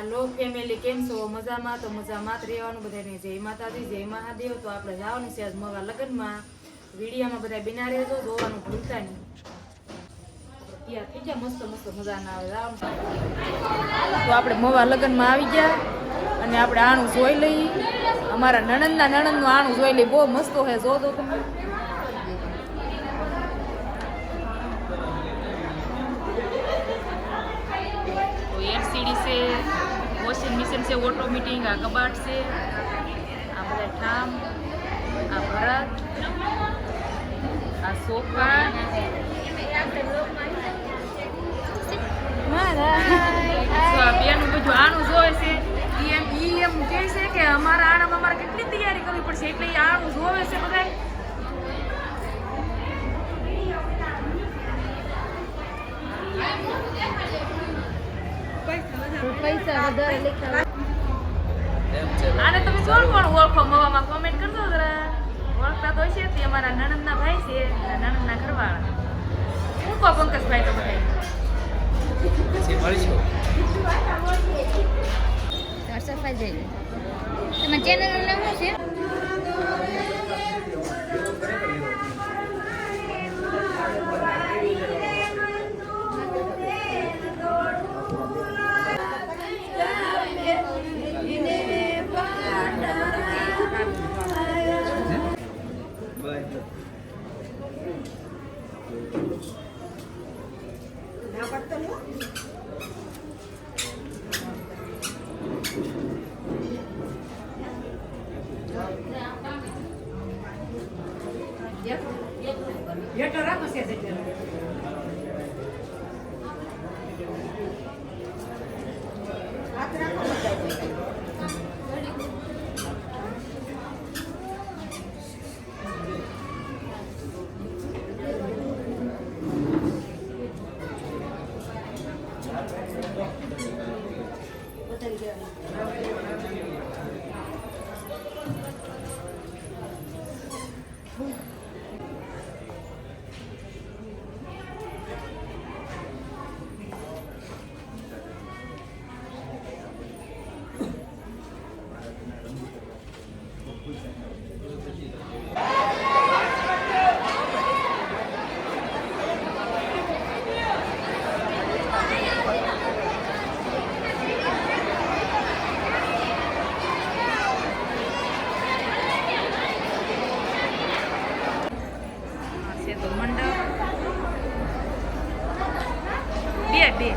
હાલો family કેમ છો? મજામાં? તો મજામાં જ રહેવાનું બધાને. જય માતાજી, જય મહાદેવ. તો આપણે જવાનું છે આજ મોવા લગ્નમાં. વિડીયામાં બધા બિના રહેજો, જોવાનું ભૂલતા નહીં. ત્યાં થઈ ગયા મસ્ત મસ્ત મજાના. આવે જવાનું તો આપણે મોવા લગ્નમાં આવી ગયા અને આપણે આણું જોઈ લઈ અમારા નણંદના નણંદનું આણું જોઈ લઈએ. બહુ મસ્ત છે જો દો તમે તો એલસીડી છે વોશિંગ છે ઓટો ઓટોમેટિક આ કબાટ છે આ બધા ઠામ આ ભરત આ સોફા બેનું બધું જોવે છે ઈ એમ ઈ એમ કહે છે કે અમારા આણામાં અમારે કેટલી તૈયારી કરવી પડશે એટલે એ આણું જોવે છે બધા આને તમે કોણ કોણ ઓળખો? મવામાં કોમેન્ટ કરજો જરા. ઓળખતા તો છે તે અમારા નણંદના ભાઈ છે નણંદના ઘરવાળા. હું કો પંકજભાઈ તો બધા પછી મળીશું. સફાઈ જઈ તમારી ચેનલનું નામ શું છે? ¿Qué es lo que? 对